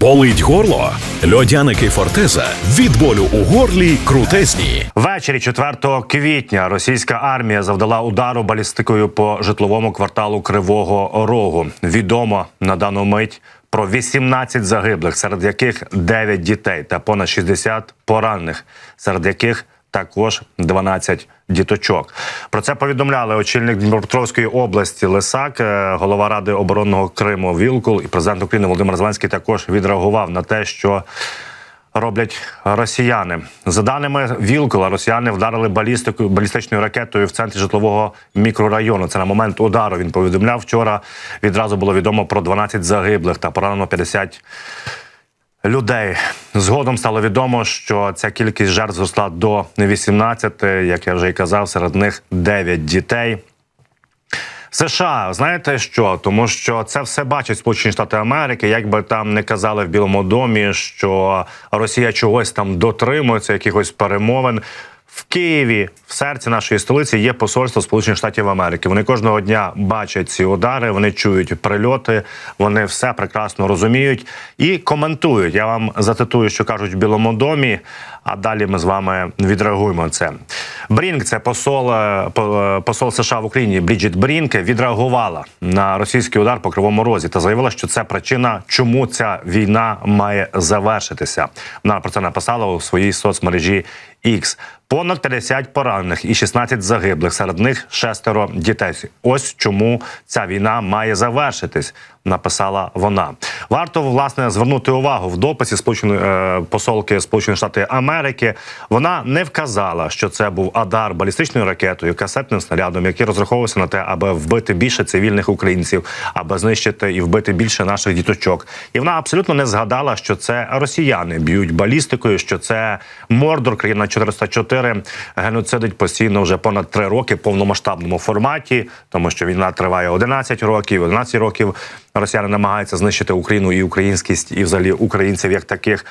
Болить горло? Льодяники Фортеза від болю у горлі крутезні. Ввечері 4 квітня російська армія завдала удару балістикою по житловому кварталу Кривого Рогу. Відомо на дану мить про 18 загиблих, серед яких 9 дітей та понад 60 поранених, серед яких також 12 діточок. Про це повідомляли очільник Дніпропетровської області Лисак, е, голова ради оборонного Криму Вілкул і президент України Володимир Зеленський також відреагував на те, що роблять росіяни. За даними Вілкула, росіяни вдарили балістикою балістичною ракетою в центрі житлового мікрорайону. Це на момент удару. Він повідомляв вчора. Відразу було відомо про 12 загиблих та поранено 50 людей. Згодом стало відомо, що ця кількість жертв зросла до 18, як я вже і казав, серед них 9 дітей. США, знаєте що? Тому що це все бачать Сполучені Штати Америки. Як би там не казали в Білому домі, що Росія чогось там дотримується, якихось перемовин. В Києві, в серці нашої столиці, є посольство Сполучених Штатів Америки. Вони кожного дня бачать ці удари, вони чують прильоти, вони все прекрасно розуміють і коментують. Я вам зацитую, що кажуть в Білому домі. А далі ми з вами відреагуємо це. Брінк, це посол е, е, посол США в Україні Бріджит Брінк, відреагувала на російський удар по кривому розі та заявила, що це причина, чому ця війна має завершитися. Вона про це написала у своїй соцмережі X. Понад 50 поранених і 16 загиблих. Серед них шестеро дітей. Ось чому ця війна має завершитись. Написала вона. Варто власне звернути увагу в дописі сполученої е, посолки Сполучених Штатів Америки. Вона не вказала, що це був адар балістичною ракетою, касетним снарядом, який розраховувався на те, аби вбити більше цивільних українців, аби знищити і вбити більше наших діточок. І вона абсолютно не згадала, що це росіяни б'ють балістикою, що це Мордор, країна 404, геноцидить постійно вже понад три роки в повномасштабному форматі, тому що війна триває 11 років, 11 років. Росіяни намагаються знищити Україну і українськість, і взагалі українців як таких.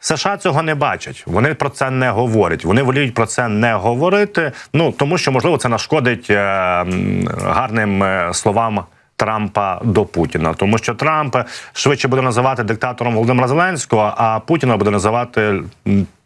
США цього не бачать. Вони про це не говорять. Вони воліють про це не говорити. Ну тому що можливо це нашкодить е, гарним е, словам. Трампа до Путіна, тому що Трамп швидше буде називати диктатором Володимира Зеленського, а Путіна буде називати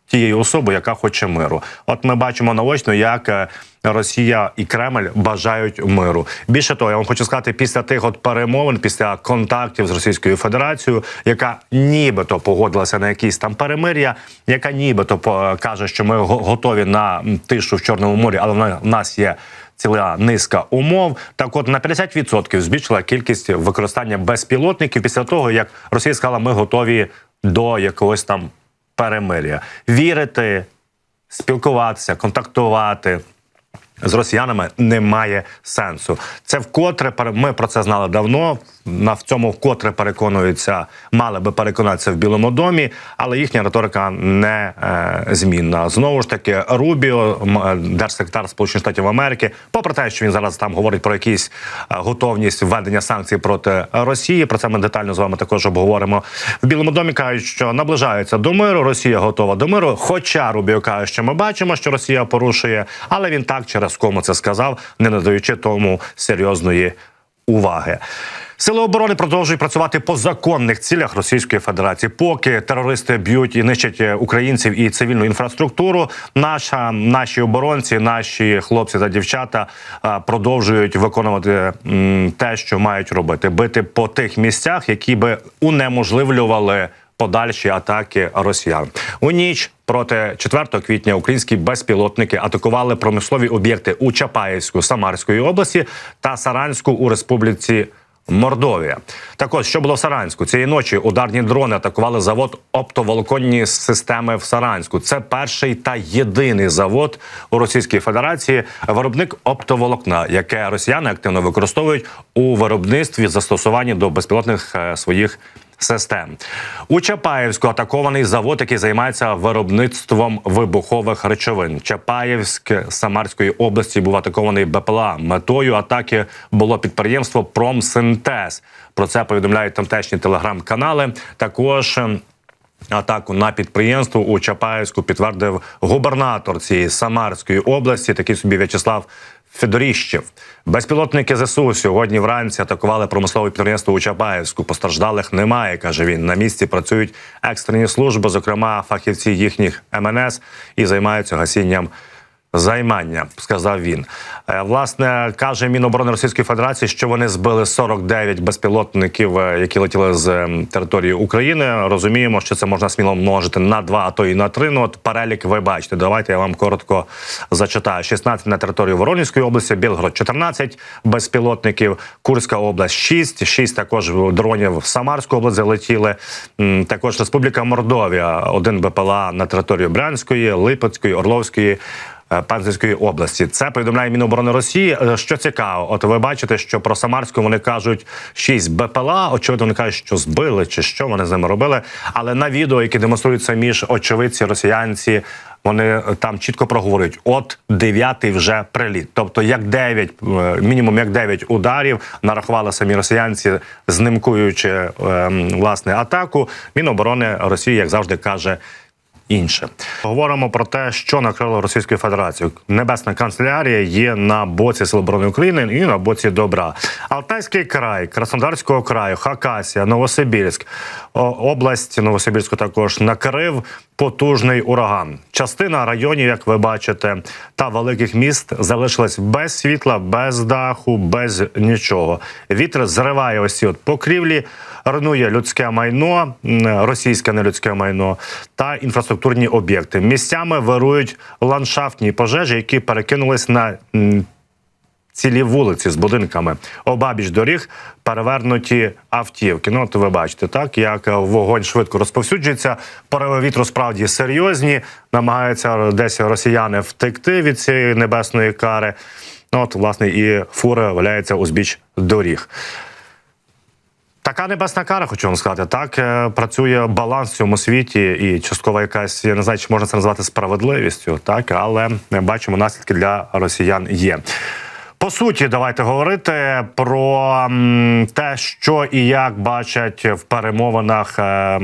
м, тією особою, яка хоче миру. От ми бачимо наочно, як е, Росія і Кремль бажають миру. Більше того, я вам хочу сказати, після тих от перемовин, після контактів з Російською Федерацією, яка нібито погодилася на якісь там перемир'я, яка нібито по- каже, що ми готові на тишу в Чорному морі, але в нас є. Ціла низка умов. Так, от на 50% збільшила кількість використання безпілотників після того, як Росія сказала, ми готові до якогось там перемир'я. Вірити, спілкуватися, контактувати. З росіянами немає сенсу. Це вкотре ми про це знали давно. На в цьому вкотре переконуються, мали би переконатися в Білому домі, але їхня риторика не е, змінна. Знову ж таки, Рубіо, е, держсекретар Сполучених Штатів Америки, попри те, що він зараз там говорить про якісь е, готовність введення санкцій проти Росії. Про це ми детально з вами також обговоримо. В Білому домі кажуть, що наближаються до миру. Росія готова до миру. Хоча Рубіо каже, що ми бачимо, що Росія порушує, але він так через кому це сказав, не надаючи тому серйозної уваги. Сили оборони продовжують працювати по законних цілях Російської Федерації. Поки терористи б'ють і нищать е, українців і цивільну інфраструктуру, наша наші оборонці, наші хлопці та дівчата е, продовжують виконувати м, те, що мають робити: бити по тих місцях, які би унеможливлювали подальші атаки росіян у ніч. Проти 4 квітня українські безпілотники атакували промислові об'єкти у Чапаєвську, Самарської області та Саранську у Республіці Мордовія. Так ось, що було в Саранську цієї ночі. Ударні дрони атакували завод оптоволоконні системи в Саранську. Це перший та єдиний завод у Російській Федерації, виробник оптоволокна, яке росіяни активно використовують у виробництві застосуванні до безпілотних е, своїх систем. У Чапаєвську атакований завод, який займається виробництвом вибухових речовин. Чапаєвськ Самарської області був атакований БПЛА. Метою атаки було підприємство Промсинтез. Про це повідомляють тамтешні телеграм-канали. Також. ем, Атаку на підприємство у Чапаєвську підтвердив губернатор цієї Самарської області, такий собі В'ячеслав Федоріщів. Безпілотники ЗСУ сьогодні вранці атакували промислове підприємство у Чапаєвську. Постраждалих немає, каже він. На місці працюють екстрені служби, зокрема фахівці їхніх МНС, і займаються гасінням займання, сказав він. Е, Власне, каже Міноборони Російської Федерації, що вони збили 49 безпілотників, е, які летіли з ем, території України. Розуміємо, що це можна сміло множити на два, а то і на три. Ну от перелік ви бачите. Давайте я вам коротко зачитаю: 16 на території Воронезької області, Білгород 14 безпілотників, Курська область 6, 6 також дронів в Самарську область залетіли. Також Республіка Мордовія, один БПЛА на територію Брянської, Липецької, Орловської. Е, Пензенської області це повідомляє Міноборони Росії. Е, Що цікаво, от ви бачите, що про Самарську вони кажуть 6 БПЛА. Очевидно, вони кажуть, що збили чи що вони з ними робили. Але на відео, які демонструють самі ж очевидці, росіянці, вони е, там чітко проговорюють: от дев'ятий вже приліт. Тобто, як 9, е, мінімум як 9 ударів нарахували самі росіянці, знимкуючи е, м, власне атаку. Міноборони Росії, як завжди, каже. Інше говоримо про те, що накрило Російською Федерацією. Небесна канцелярія є на боці Сил оборони України і на боці добра. Алтайський край, Краснодарського краю, Хакасія, Новосибірськ, область Новосибірську також накрив потужний ураган. Частина районів, як ви бачите, та великих міст залишилась без світла, без даху, без нічого. Вітер зриває ось ці от покрівлі, руйнує людське майно, російське нелюдське майно та інфраструктурні об'єкти. Місцями вирують ландшафтні пожежі, які перекинулись на цілі вулиці з будинками. Обабіч доріг перевернуті автівки. Ну, от ви бачите, так як вогонь швидко розповсюджується. Пориви вітру справді серйозні. Намагаються десь росіяни втекти від цієї небесної кари. Ну, от, власне, і фури валяються узбіч доріг. Така небесна кара, хочу вам сказати. Так е, працює баланс в цьому світі, і частково якась я не знаю, чи можна це назвати справедливістю, так але ми бачимо наслідки для росіян є. По суті, давайте говорити про те, що і як бачать в перемовинах е,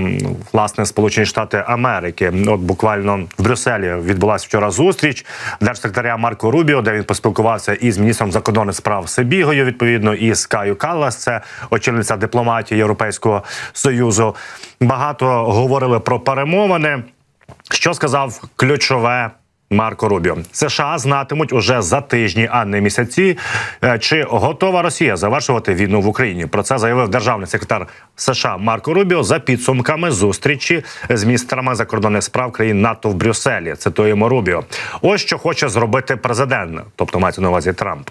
власне Сполучені Штати Америки. От буквально в Брюсселі відбулася вчора зустріч держсекретаря Марко Рубіо, де він поспілкувався із міністром закордонних справ Сибігою, відповідно, і з Каю Каллас, це очільниця дипломатії Європейського союзу. Багато говорили про перемовини. Що сказав ключове Марко Рубіо? США знатимуть уже за тижні, а не місяці, е, чи готова Росія завершувати війну в Україні. Про це заявив державний секретар США Марко Рубіо за підсумками зустрічі з міністрами закордонних справ країн НАТО в Брюсселі. Цитуємо Рубіо. Ось що хоче зробити президент, тобто мається на увазі Трамп.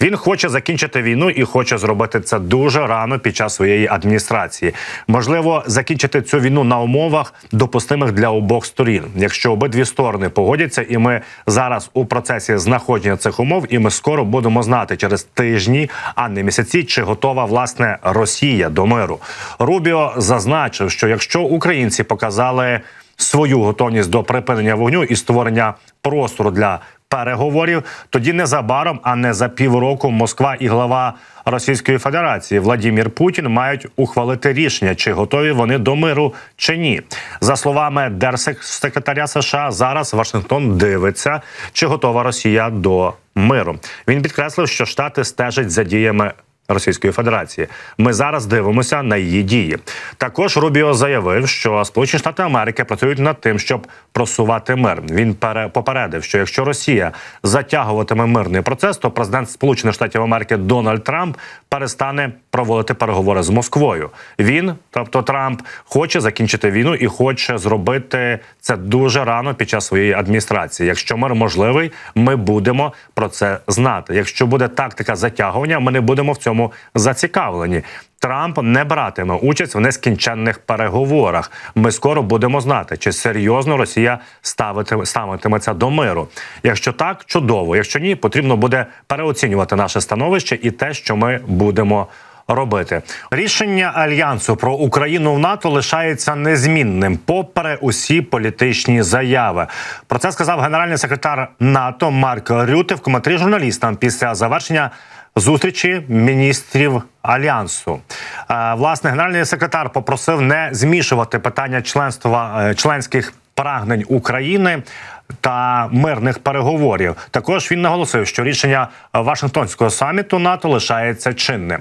Він хоче закінчити війну і хоче зробити це дуже рано під час своєї адміністрації. Можливо, закінчити цю війну на умовах, допустимих для обох сторін, якщо обидві сторони погодяться, і ми зараз у процесі знаходження цих умов, і ми скоро будемо знати через тижні, а не місяці, чи готова власне Росія до миру. Рубіо зазначив, що якщо українці показали свою готовність до припинення вогню і створення простору для переговорів, тоді незабаром, а не за півроку, Москва і глава Російської Федерації Владімір Путін мають ухвалити рішення, чи готові вони до миру чи ні. За словами держсекретаря США, зараз Вашингтон дивиться, чи готова Росія до миру. Він підкреслив, що Штати стежать за діями. Російської Федерації ми зараз дивимося на її дії. Також Рубіо заявив, що Сполучені Штати Америки працюють над тим, щоб просувати мир. Він пере попередив, що якщо Росія затягуватиме мирний процес, то президент Сполучених Штатів Америки Дональд Трамп перестане проводити переговори з Москвою. Він, тобто Трамп, хоче закінчити війну і хоче зробити це дуже рано під час своєї адміністрації. Якщо мир можливий, ми будемо про це знати. Якщо буде тактика затягування, ми не будемо в цьому зацікавлені. Трамп не братиме участь в нескінченних переговорах. Ми скоро будемо знати, чи серйозно Росія ставитиме ставитиметься до миру. Якщо так, чудово. Якщо ні, потрібно буде переоцінювати наше становище і те, що ми будемо. Робити рішення альянсу про Україну в НАТО лишається незмінним, попри усі політичні заяви. Про це сказав генеральний секретар НАТО Марк Рюте в коментарі журналістам після завершення зустрічі міністрів альянсу. Е, Власне, генеральний секретар попросив не змішувати питання членства е, членських прагнень України та мирних переговорів. Також він наголосив, що рішення Вашингтонського саміту НАТО лишається чинним.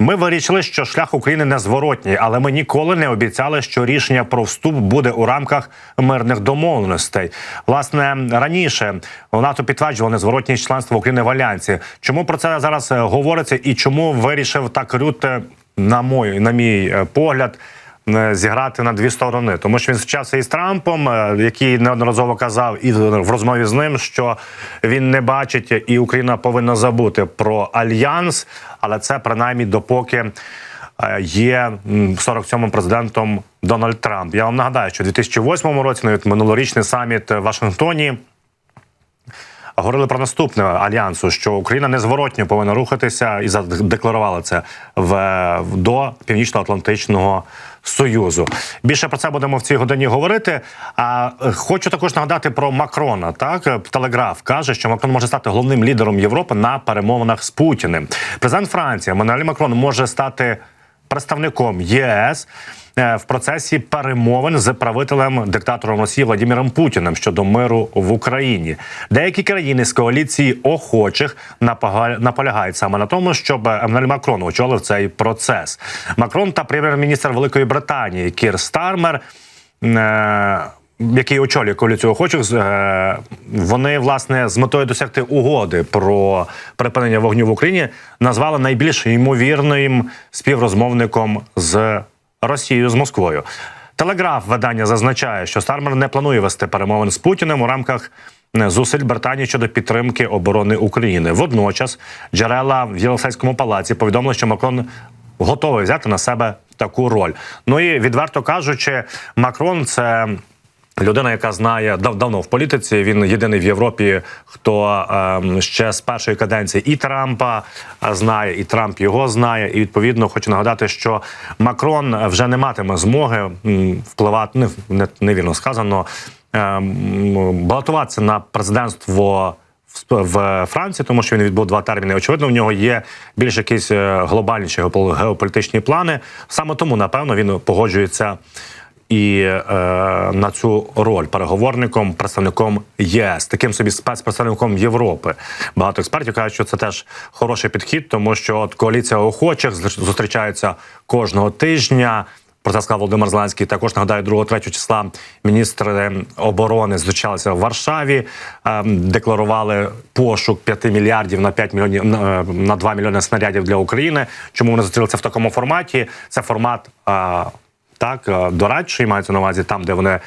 Ми вирішили, що шлях України незворотній, але ми ніколи не обіцяли, що рішення про вступ буде у рамках мирних домовленостей. Власне раніше НАТО підтверджувало незворотність членства України в альянсі. Чому про це зараз е, говориться і чому вирішив так Рют, на мою на мій е, погляд, зіграти на дві сторони, тому що він зустрічався із Трампом, е, який неодноразово казав і в розмові з ним, що він не бачить, і Україна повинна забути про альянс, але це принаймні допоки. е, Є м, 47-м президентом Дональд Трамп. Я вам нагадаю, що у 2008 році навіть минулорічний саміт в Вашингтоні говорили про наступне альянсу, що Україна незворотньо повинна рухатися і задекларувала це в до Північно-Атлантичного Союзу. Більше про це будемо в цій годині говорити. А е, хочу також нагадати про Макрона. Так Е, телеграф каже, що Макрон може стати головним лідером Європи на перемовинах з Путіним. Президент Франції Мануель Макрон може стати представником ЄС е, в процесі перемовин з правителем диктатором Росії Владимиром Путіним щодо миру в Україні. Деякі країни з коаліції охочих наполягають саме на тому, щоб Еммануель Макрон очолив цей процес. Макрон та прем'єр-міністр Великої Британії Кір Стармер. Який очолює коаліцію охочих, е, вони власне з метою досягти угоди про припинення вогню в Україні назвали найбільш ймовірним співрозмовником з Росією з Москвою. Телеграф видання зазначає, що Стармер не планує вести перемовин з Путіним у рамках е, зусиль Британії щодо підтримки оборони України. Водночас джерела в Єлисейському палаці повідомили, що Макрон готовий взяти на себе таку роль. Ну і відверто кажучи, Макрон це. Людина, яка знає дав давно в політиці, він єдиний в Європі, хто ем, ще з першої каденції і Трампа е, знає, і Трамп його знає. І відповідно хочу нагадати, що Макрон вже не матиме змоги впливати, не, не невірно сказано, ем, балотуватися на президентство. в- Франції, тому що він відбув два терміни. Очевидно, в нього є більш якісь е, глобальніші геопол- геополітичні плани. Саме тому, напевно, він погоджується і е, на цю роль переговорником, представником ЄС, таким собі спецпредставником Європи. Багато експертів кажуть, що це теж хороший підхід, тому що от коаліція охочих зустрічається кожного тижня. Про це сказав Володимир Зеленський. Також нагадаю, 2-3 числа міністри оборони зустрічалися в Варшаві, е, декларували пошук 5 мільярдів на 5 мільйонів на, на 2 мільйони снарядів для України. Чому вони зустрілися в такому форматі? Це формат. Так, е, дорадчий мається на увазі там, де вони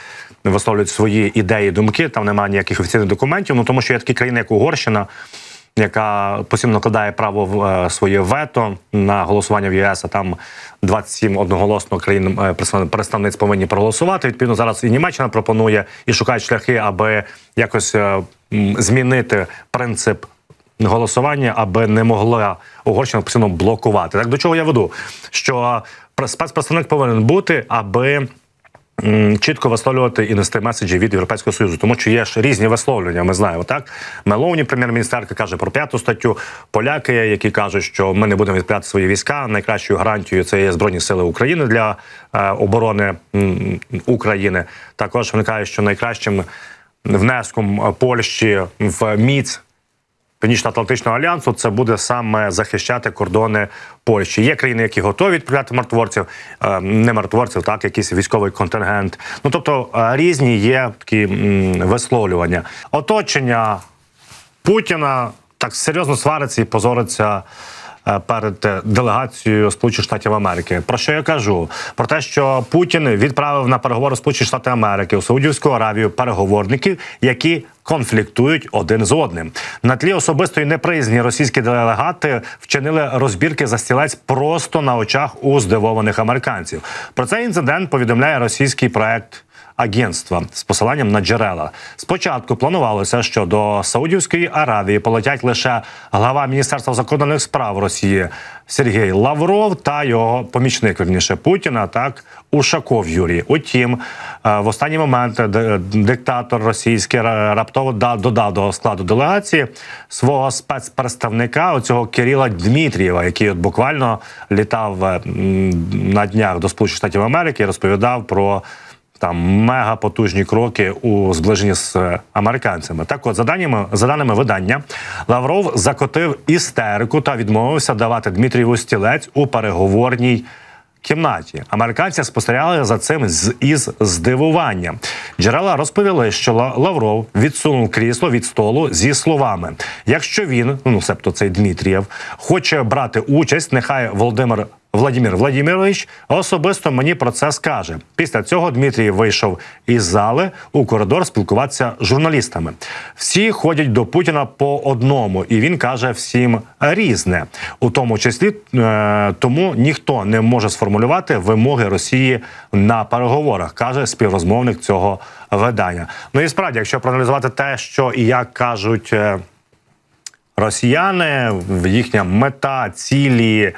висловлюють свої ідеї, думки. Там немає ніяких офіційних документів. Ну тому що є такі країни, як Угорщина, яка постійно накладає право в е, своє вето на голосування в ЄС. А там 27 одноголосно країн е, представниць повинні проголосувати. Відповідно, зараз і Німеччина пропонує і шукають шляхи, аби якось змінити принцип голосування, аби не могла Угорщина постійно блокувати. Так до чого я веду? Що спецпредставник повинен бути, аби. Чітко висловлювати і нести меседжі від Європейського союзу, тому що є ж різні висловлення. Ми знаємо так. Меловні прем'єр-міністерка каже про п'яту статтю. Поляки, які кажуть, що ми не будемо відправляти свої війська. Найкращою гарантією це є збройні сили України для е, оборони м, України. Також вони кажуть, що найкращим внеском Польщі в міць Північно-Атлантичного альянсу це буде саме захищати кордони Польщі. Є країни, які готові відправляти миротворців, е, не миротворців, так якийсь військовий контингент. Ну тобто е, різні є такі висловлювання. Оточення Путіна так серйозно свариться і позориться. Е, Перед е, делегацією Сполучених Штатів Америки, про що я кажу? Про те, що Путін відправив на переговори Сполучені Штати Америки у Саудівську Аравію переговорників, які конфліктують один з одним. На тлі особистої неприязні російські делегати вчинили розбірки за стілець просто на очах у здивованих американців. Про цей інцидент повідомляє російський проект агентства з посиланням на джерела. Спочатку планувалося, що до Саудівської Аравії полетять лише глава Міністерства закордонних справ Росії Сергій Лавров та його помічник верніше Путіна, так Ушаков Юрій. Утім, е, в останній момент д- диктатор російський раптово да- додав до складу делегації свого спецпредставника оцього Кирила Дмитрієва, який от буквально літав е, на днях до Сполучених Штатів Америки і розповідав про там мегапотужні кроки у зближенні з е, американцями. Так, от за даними за даними видання, Лавров закотив істерику та відмовився давати Дмитрієву стілець у переговорній кімнаті. Американці спостерігали за цим з із здивуванням. Джерела розповіли, що Лавров відсунув крісло від столу зі словами: якщо він, ну себто цей Дмитрієв, хоче брати участь, нехай Володимир. Владимир Владимирович особисто мені про це скаже. Після цього Дмитрій вийшов із зали у коридор спілкуватися з журналістами. Всі ходять до Путіна по одному, і він каже всім різне, у тому числі е, тому ніхто не може сформулювати вимоги Росії на переговорах, каже співрозмовник цього видання. Ну і справді, якщо проаналізувати те, що і як кажуть. е, росіяни, їхня мета, цілі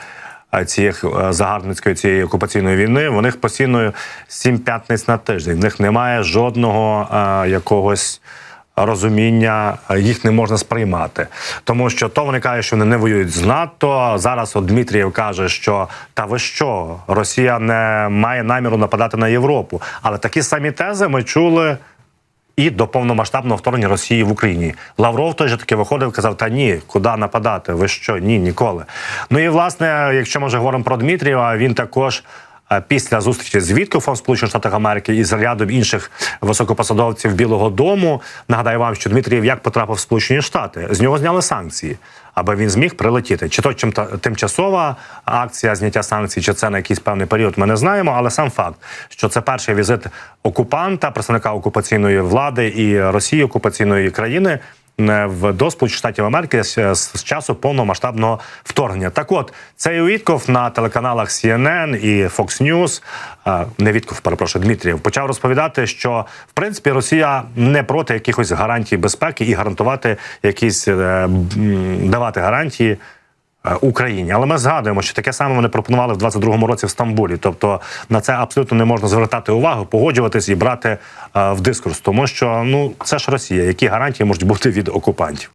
цієї е, загарбницької цієї окупаційної війни, в них постійно сім п'ятниць на тиждень. В них немає жодного е, якогось. Розуміння е, їх не можна сприймати, тому що то вони кажуть, що вони не воюють з НАТО. Зараз от Дмитрієв каже, що та ви що, Росія не має наміру нападати на Європу. Але такі самі тези ми чули і до повномасштабного вторгнення Росії в Україні. Лавров той же таки виходив, казав: Та ні, куди нападати? Ви що? Ні, ніколи. Ну і власне, якщо ми вже говоримо про Дмитрієва, він також. Е, Після зустрічі з Віткофом Сполучених Штатах Америки і з рядом інших високопосадовців Білого Дому нагадаю вам, що Дмитрієв як потрапив в Сполучені Штати, з нього зняли санкції, аби він зміг прилетіти. Чи то чим тимчасова акція зняття санкцій, чи це на якийсь певний період, ми не знаємо. Але сам факт, що це перший візит окупанта, представника окупаційної влади і Росії окупаційної країни. Е, В до Сполучених Штатів Америки з, з часу повномасштабного вторгнення. Так, от цей Вітков на телеканалах CNN і Fox News, е, не Вітков, перепрошую, Дмитрієв, почав розповідати, що в принципі Росія не проти якихось гарантій безпеки і гарантувати якісь е, давати гарантії. Е, Україні, але ми згадуємо, що таке саме вони пропонували в 22-му році в Стамбулі. Тобто на це абсолютно не можна звертати увагу, погоджуватись і брати е, в дискурс, тому що ну це ж Росія. Які гарантії можуть бути від окупантів?